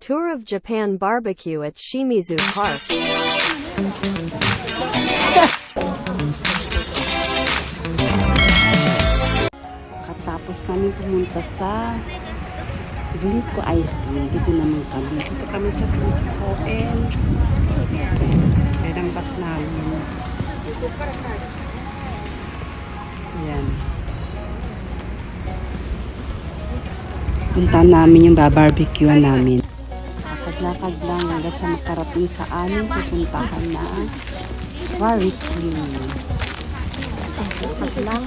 Tour of Japan barbecue at Shimizu Park. Katapos namin pumunta sa Glico Ice Cream. Dito naman kami. Dito kami sa Sisikoen. Yan ang bus namin. Yan. Punta namin yung babarbecuean namin. Lakad-lakad lang hanggat sa makarating sa aming pupuntahan na barbecue. Lakad lang.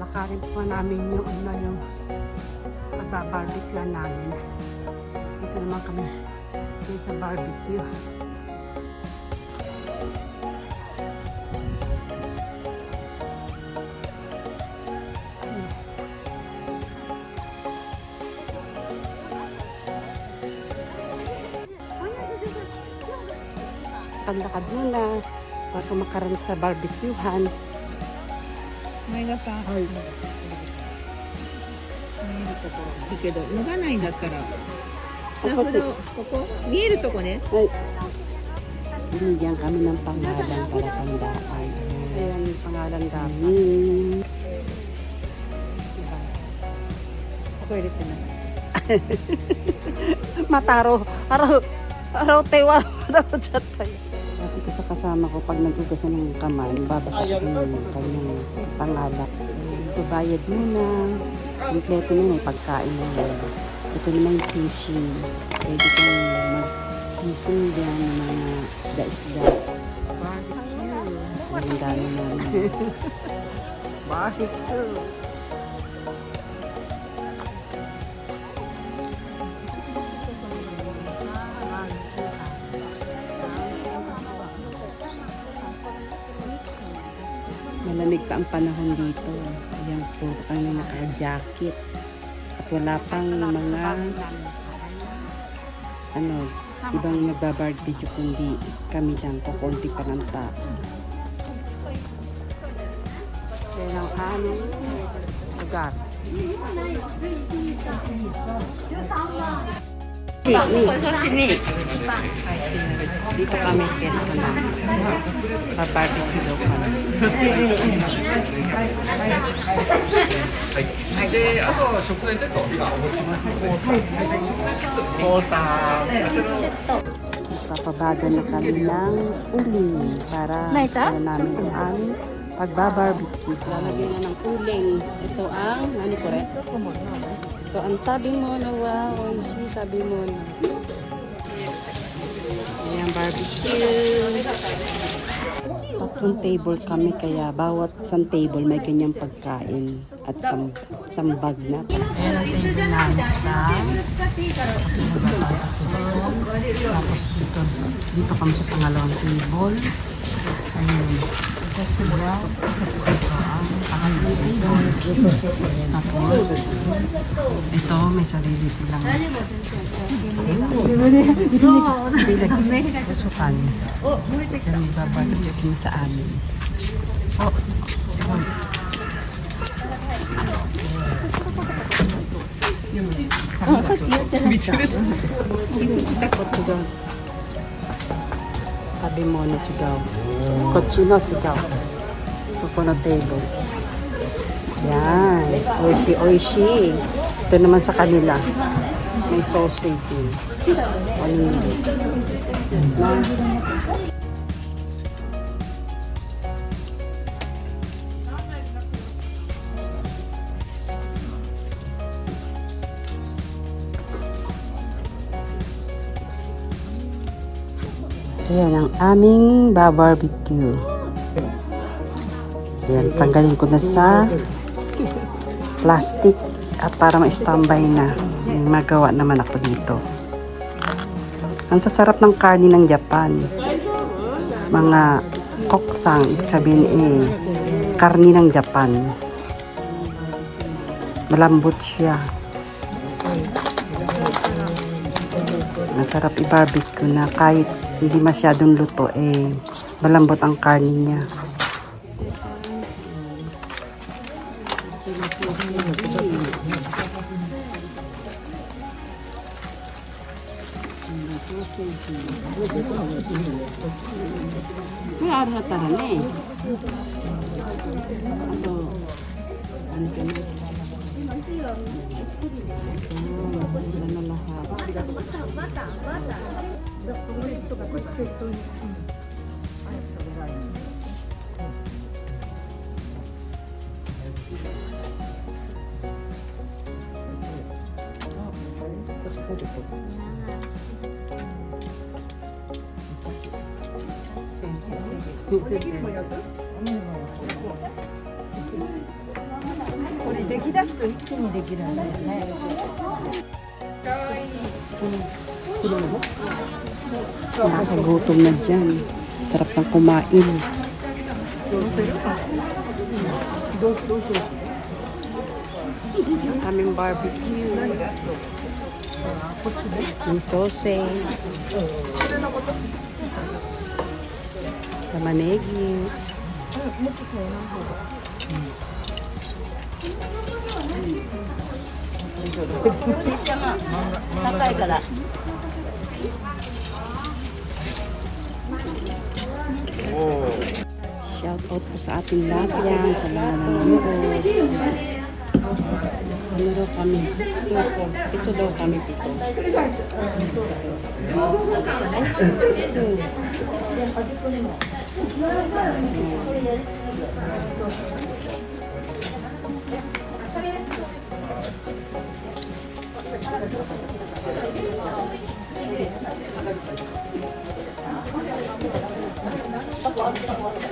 Lakarin po namin yung ano yung magbabarbecue namin. Dito naman kami sa barbecue. Paglakad muna bago makaroon sa barbecuehan. 前田さん、はい、見るところいいけど脱がないんだったらなるほどここ見えるとこね Ay, binigyan kami ng pangalan para tandaan. Ayan yung pangalan namin. Diba? ここ入れてない Mataro. Araw, araw tewa. Araw chatay. Sabi ko sa kasama ko, pag naghugasan ng kamay, babasa ko yung kanyang pangalan. Babayad muna. Kompleto na may pagkain na yun. Ito naman yung fishing. Pwede kang mag-fishing dyan ng mga isda-isda. Ang dami namin. barbecue ang panahon dito. Ayan, puro kami naka-jacket. At wala pang mga ano, ibang nagbabarbecue kundi kami lang, kukunti pa ng tao. Yan ang aming lugar. Dito kami fiesta na. Pa-barbecue daw kami. 근데 아까 조건에 세트 어디가? 보사. Papabaga na kami ng uli para sa namin ang pagbabarbecue. Lalagyan na ng uling. Ito ang, ano ko rin? Ito ang tabi mo na wow, oishi, tabi mo na. Ayan, barbecue. Tatlong table kami kaya bawat isang table may ganyang pagkain at sam sambag na. Ayan ang table namin sa kasi nagbabarbecue Tapos dito, dito kami sa pangalawang table. Ayun. Ito ang table. Tapos, ito may sarili silang Pasukan. Diyan may barbecue sa amin. Oh, sige. Tabi mo na sigaw. Kochino sigaw. Ito na table. Yan. Oishi, oishi. Ito naman sa kanila. May sausage din. Panili. Ayan ang aming barbecue. Ayan, tanggalin ko na sa plastic at para ma-standby na. Magawa naman ako dito. Ang sasarap ng karni ng Japan. Mga koksang, sabihin eh, karni ng Japan. Malambot siya. Masarap i-barbecue na kahit hindi masyadong luto eh Malambot ang karne niya. May araw na taran eh. Ano? Ano ka na? Oh, wala na lahat. これ出来だすと一気にできる。ん。だよね。Nakakagutom na barbecue. Tamanegi. Shout out po sa ating lahat yan, sa mga nanonood. Ano daw kami? Ito, ito daw kami pito. Thank you.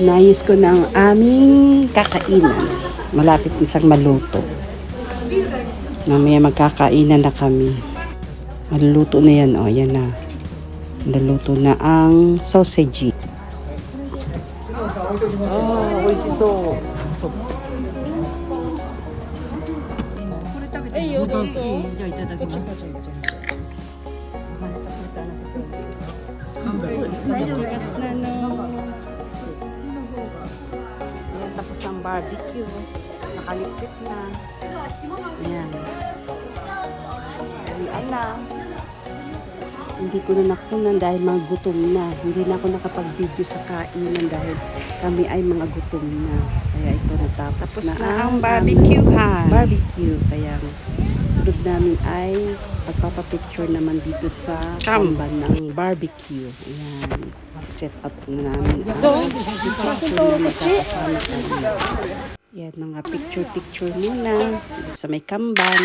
Nayos ko ng aming kakainan. Malapit na siyang maluto. Mamaya magkakainan na kami. Maluluto na yan, o. Yan na. Naluto na ang sausage. Ah, oh, ito. 에이 여기 여기 먼저 이따다 그냥 Ayan, tapos ng barbecue. Nakalipit na. Ayan. Ayan na. Hindi ko na nakunan dahil mga gutom na. Hindi na ako nakapag-video sa kainan dahil kami ay mga gutom na. Kaya ito natapos Tapos na, na ang aming barbecuehan. Barbecue. Kaya sunod namin ay pagpapapicture naman dito sa kamban ng barbecue. Ayan. Set up na namin ang picture na magkakasama kami. Yan, mga picture-picture muna dito sa may kamban.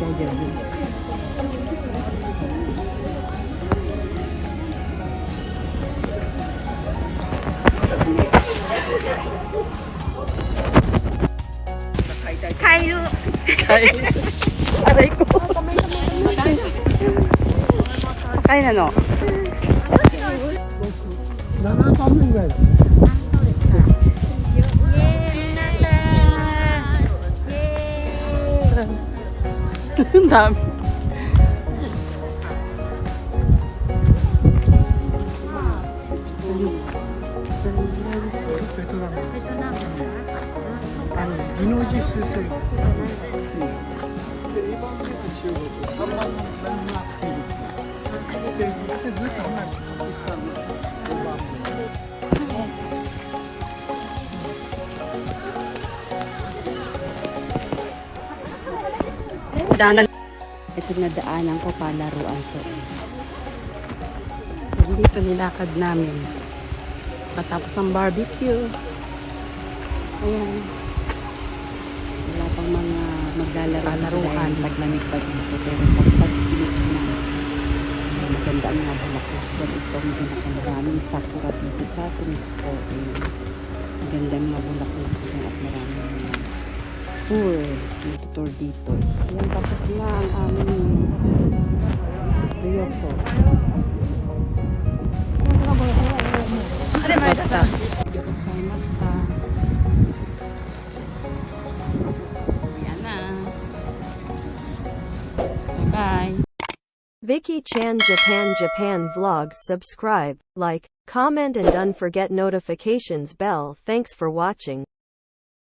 大丈。まだ行こう。カエの。七番目ぐらいだね。Na barbecue. Hindi daw dyan. Aray ko. Kain na no? Ang dami. Daanan. Ito na daanan ko palaruan to. Dito nilakad namin. Patapos ang barbecue. Ayan. Wala pang mga maglalaro. Palaruan. Paglamig pa dito. Pero pag pag na. ganda ang mga bulaklak dyan. Ito ang pinakamaraming sakura dito sa Siniskote. Ang ganda ng mga bulaklak at maraming mga tour. Tour dito. Yan, tapos na ang aming Ryoko. Gozaimashita. Yan na. Bye-bye. Vicky Chan Japan Japan Vlogs subscribe, like, comment and don't forget notifications bell. Thanks for watching.